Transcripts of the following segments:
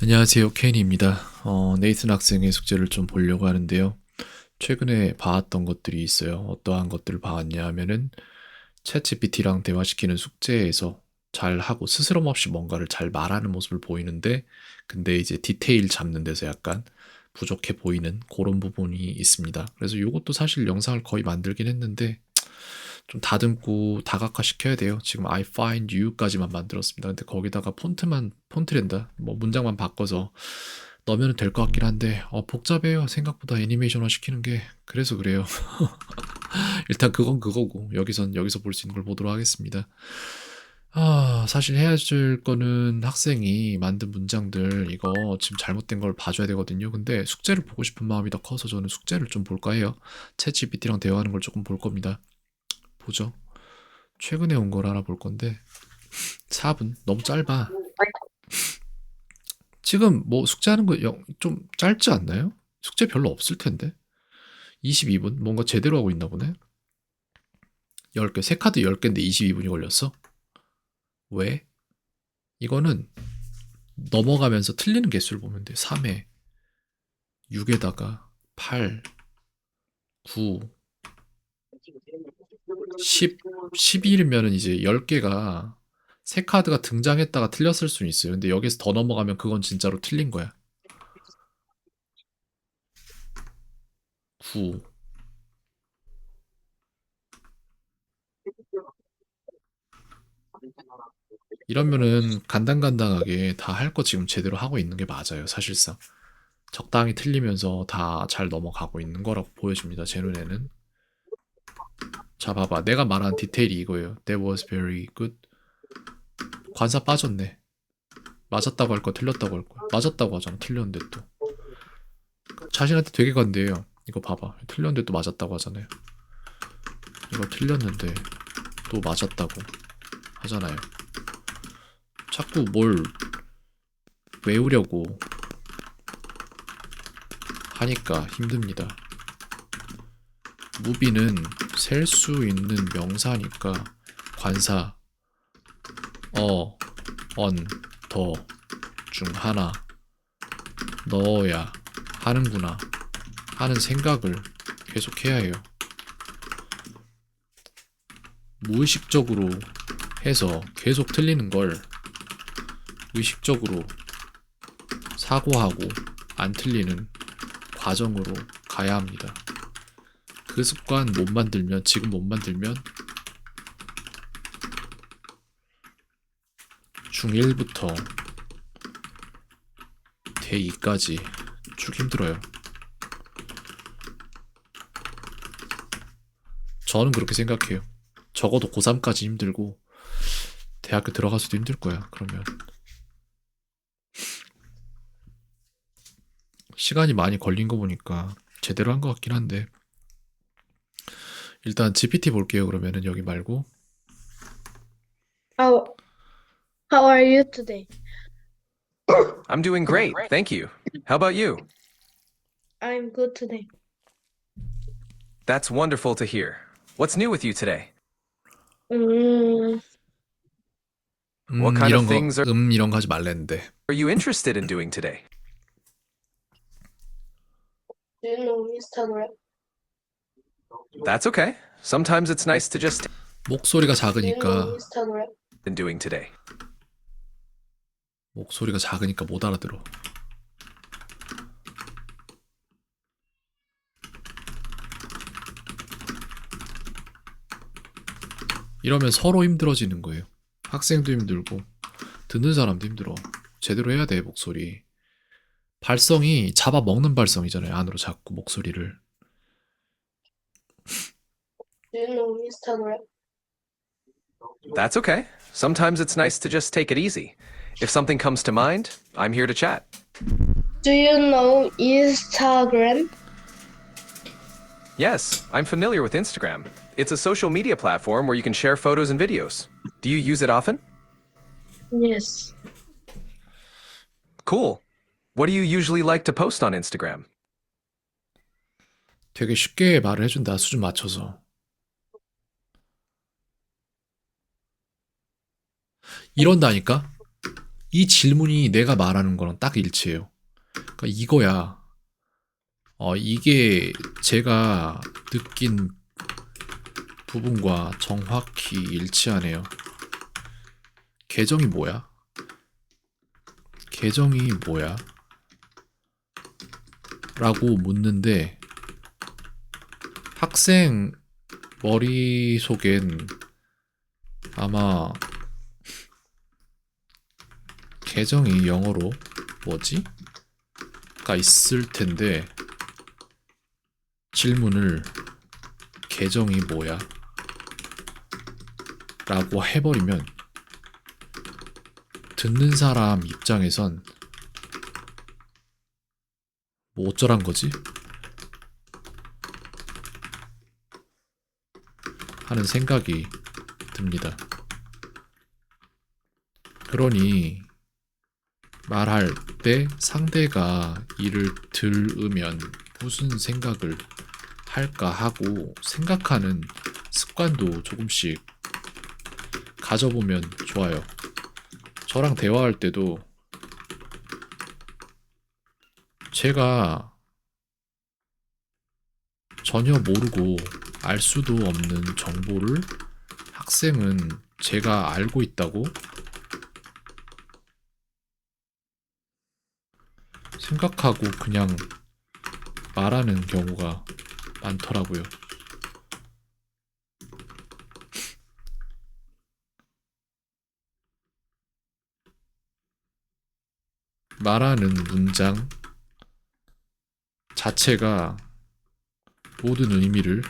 안녕하세요. 케인입니다. 어, 네이슨 학생의 숙제를 좀 보려고 하는데요. 최근에 봐왔던 것들이 있어요. 어떠한 것들을 봐왔냐 하면은 챗GPT랑 대화시키는 숙제에서 잘 하고 스스럼 없이 뭔가를 잘 말하는 모습을 보이는데 근데 이제 디테일 잡는 데서 약간 부족해 보이는 그런 부분이 있습니다. 그래서 이것도 사실 영상을 거의 만들긴 했는데 좀 다듬고 다각화 시켜야 돼요. 지금 I find you까지만 만들었습니다. 근데 거기다가 폰트만 폰트랜다 뭐 문장만 바꿔서 넣으면 될 것 같긴 한데 어, 복잡해요. 생각보다 애니메이션화 시키는 게 그래서 그래요. 일단 그건 그거고 여기선 여기서 볼 수 있는 걸 보도록 하겠습니다. 아, 사실 해야 될 거는 학생이 만든 문장들 이거 지금 잘못된 걸 봐줘야 되거든요. 근데 숙제를 보고 싶은 마음이 더 커서 저는 숙제를 좀 볼까 해요. 챗 GPT랑 대화하는 걸 조금 볼 겁니다. 보죠. 최근에 온 걸 알아볼 건데 4분 너무 짧아. 지금 뭐 숙제하는 거 좀 짧지 않나요? 숙제 별로 없을 텐데. 22분 뭔가 제대로 하고 있나 보네. 10개 세 카드 10개인데 22분이 걸렸어. 왜? 이거는 넘어가면서 틀리는 개수를 보면 돼. 3에 6에다가 8 9 10, 11이면은 이제 10개가 세 카드가 등장했다가 틀렸을 수는 있어요. 근데 여기서 더 넘어가면 그건 진짜로 틀린 거야. 9. 이러면은 간당간당하게 다 할 거 지금 제대로 하고 있는 게 맞아요. 사실상. 적당히 틀리면서 다 잘 넘어가고 있는 거라고 보여집니다. 제 눈에는. 자, 봐봐. 내가 말한 디테일이 이거예요. That was very good. 관사 빠졌네. 맞았다고 할 거 틀렸다고 할 거. 맞았다고 하잖아. 틀렸는데 또. 자신한테 되게 관대해요. 이거 봐봐. 틀렸는데 또 맞았다고 하잖아요. 이거 틀렸는데 또 맞았다고 하잖아요. 자꾸 뭘 외우려고 하니까 힘듭니다. 무비는 셀 수 있는 명사니까 관사 어, 언, 더 중 하나 넣어야 하는구나 하는 생각을 계속해야 해요. 무의식적으로 해서 계속 틀리는 걸 의식적으로 사고하고 안 틀리는 과정으로 가야 합니다. 그 습관 못 만들면 지금 못 만들면 중1부터 대2까지 쭉 힘들어요. 저는 그렇게 생각해요. 적어도 고3까지 힘들고 대학교 들어가서도 힘들 거야. 그러면 시간이 많이 걸린 거 보니까 제대로 한 것 같긴 한데 일단 GPT 볼게요. 그러면은 여기 말고 How how are you today? I'm doing great, thank you. How about you? I'm good today. That's wonderful to hear. What's new with you today? 음, 음, What kind 이런 of 거, things are- 음 이런 거 하지 말랬는데 Are you interested in doing today? do you know Instagram? That's okay. Sometimes it's nice to just 목소리가 작으니까 in doing today. 목소리가 작으니까 못 알아들어. 이러면 서로 힘들어지는 거예요. 학생도 힘들고 듣는 사람도 힘들어. 제대로 해야 돼 목소리. 발성이 잡아먹는 발성이잖아요. 안으로 자꾸 목소리를. Do you know Instagram? That's okay. Sometimes it's nice to just take it easy. If something comes to mind, I'm here to chat. Do you know Instagram? Yes, I'm familiar with Instagram. It's a social media platform where you can share photos and videos. Do you use it often? Yes. Cool. What do you usually like to post on Instagram? 되게 쉽게 말을 해준다. 수준 맞춰서. 이런다니까? 이 질문이 내가 말하는 거랑 딱 일치해요. 그러니까 이거야. 어, 이게 제가 느낀 부분과 정확히 일치하네요. 계정이 뭐야? 계정이 뭐야? 라고 묻는데 학생 머릿속엔 아마 계정이 영어로 뭐지? 가 있을 텐데 질문을 계정이 뭐야? 라고 해버리면 듣는 사람 입장에선 뭐 어쩌란 거지? 하는 생각이 듭니다. 그러니 말할 때 상대가 이를 들으면 무슨 생각을 할까 하고 생각하는 습관도 조금씩 가져보면 좋아요. 저랑 대화할 때도 제가 전혀 모르고 알 수도 없는 정보를 학생은 제가 알고 있다고 생각하고 그냥 말하는 경우가 많더라고요. 말하는 문장 자체가 모든 의미를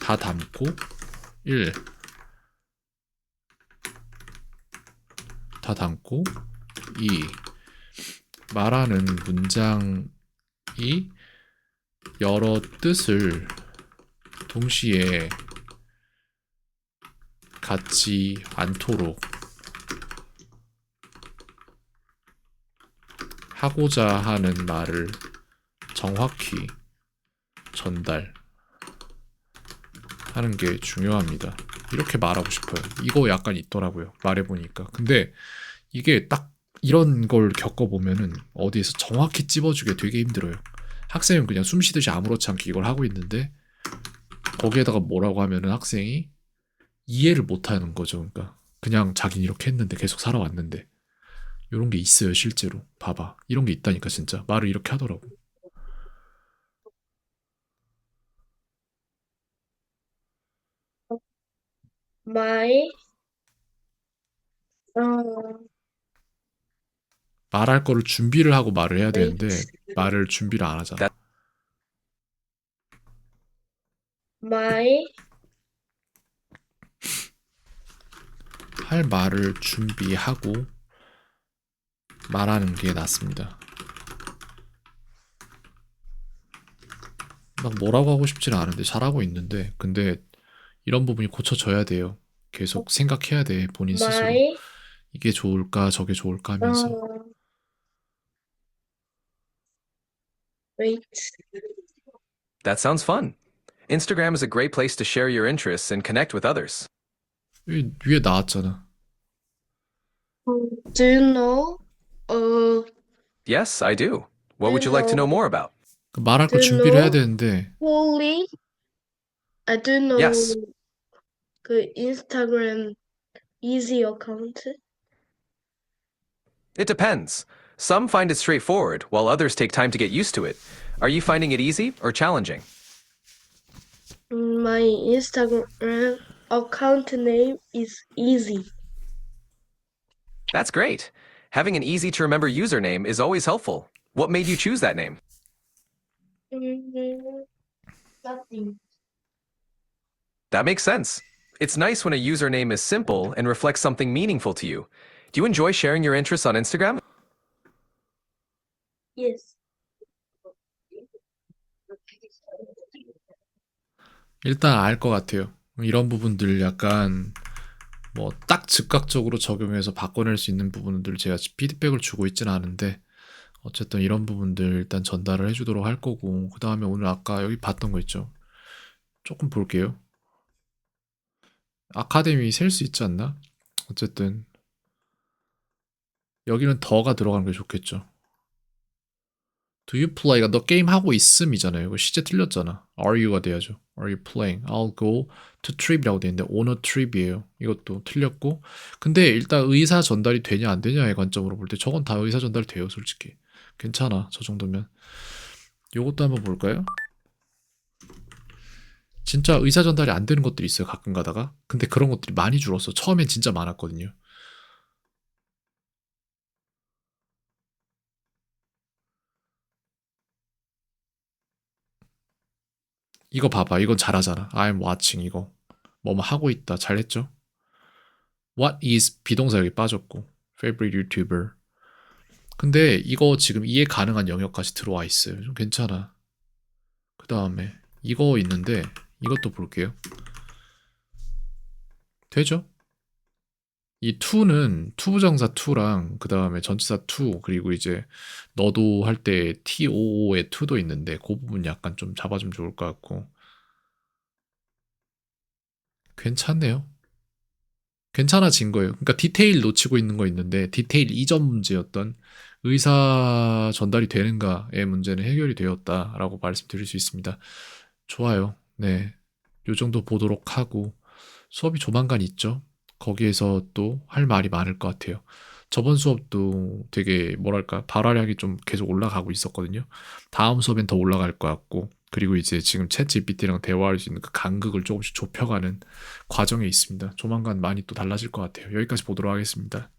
다 담고 1. 다 담고 2. 말하는 문장이 여러 뜻을 동시에 갖지 않도록 하고자 하는 말을 정확히 전달 하는 게 중요합니다. 이렇게 말하고 싶어요. 이거 약간 있더라고요. 말해보니까. 근데 이게 딱 이런 걸 겪어보면은 어디에서 정확히 찝어주기 되게 힘들어요. 학생은 그냥 숨 쉬듯이 아무렇지 않게 이걸 하고 있는데 거기에다가 뭐라고 하면은 학생이 이해를 못 하는 거죠. 그러니까 그냥 자기는 이렇게 했는데 계속 살아왔는데 이런 게 있어요, 실제로. 봐봐. 이런 게 있다니까, 진짜. 말을 이렇게 하더라고. My 어, 말할 거를 준비를 하고 말을 해야 되는데 wait. 말을 준비를 안 하잖아. My 할 말을 준비하고 말하는 게 낫습니다. 막 뭐라고 하고 싶지는 않은데 잘하고 있는데 근데 이런 부분이 고쳐져야 돼요. 계속 생각해야 돼 본인 스스로 my 이게 좋을까 저게 좋을까 하면서 어, wait. That sounds fun. Instagram is a great place to share your interests and connect with others. 여기 위에 나왔잖아. Do you know uh Yes, I do. What would you like to know more about? 그 말할 거 Do you 준비를 해야 know? 되는데 fully I do know Yes. 그 인스타그램 easy account It depends. Some find it straightforward, while others take time to get used to it. Are you finding it easy or challenging? my Instagram account name is easy That's great. Having an easy to remember username is always helpful. What made you choose that name? Mm, nothing That makes sense. It's nice when a username is simple and reflects something meaningful to you. Do you enjoy sharing your interests on Instagram? Yes 일단 알 것 같아요. 이런 부분들 약간 뭐 딱 즉각적으로 적용해서 바꿔낼 수 있는 부분들 제가 피드백을 주고 있지는 않은데 어쨌든 이런 부분들 일단 전달을 해주도록 할 거고 그 다음에 오늘 아까 여기 봤던 거 있죠. 조금 볼게요. 아카데미 셀 수 있지 않나? 어쨌든 여기는 더가 들어가는 게 좋겠죠. Do you play가 너 게임 하고 있음이잖아요. 이거 시제 틀렸잖아. Are you가 돼야죠. Are you playing? I'll go to trip이라고 돼 있는데 on a trip이에요. 이것도 틀렸고. 근데 일단 의사 전달이 되냐 안 되냐의 관점으로 볼 때 저건 다 의사 전달이 돼요, 솔직히. 괜찮아. 저 정도면. 요것도 한번 볼까요? 진짜 의사 전달이 안 되는 것들이 있어요. 가끔 가다가. 근데 그런 것들이 많이 줄었어. 처음엔 진짜 많았거든요. 이거 봐봐. 이건 잘하잖아. I'm watching 이거. 뭐뭐 하고 있다. 잘했죠? What is 비동사 여기 빠졌고. Favorite YouTuber. 근데 이거 지금 이해 가능한 영역까지 들어와 있어요. 좀 괜찮아. 그 다음에 이거 있는데 이것도 볼게요. 되죠? 이 to는 투부정사 to랑 그 다음에 전치사 to 그리고 이제 너도 할 때 too의 to도 있는데 그 부분 약간 좀 잡아주면 좋을 것 같고 괜찮네요. 괜찮아진 거예요. 그러니까 디테일 놓치고 있는 거 있는데 디테일 이전 문제였던 의사 전달이 되는가의 문제는 해결이 되었다라고 말씀드릴 수 있습니다. 좋아요. 네. 요 정도 보도록 하고 수업이 조만간 있죠. 거기에서 또 할 말이 많을 것 같아요. 저번 수업도 되게 뭐랄까 발화량이 좀 계속 올라가고 있었거든요. 다음 수업엔 더 올라갈 것 같고 그리고 이제 지금 챗 GPT랑 대화할 수 있는 그 간극을 조금씩 좁혀가는 과정에 있습니다. 조만간 많이 또 달라질 것 같아요. 여기까지 보도록 하겠습니다.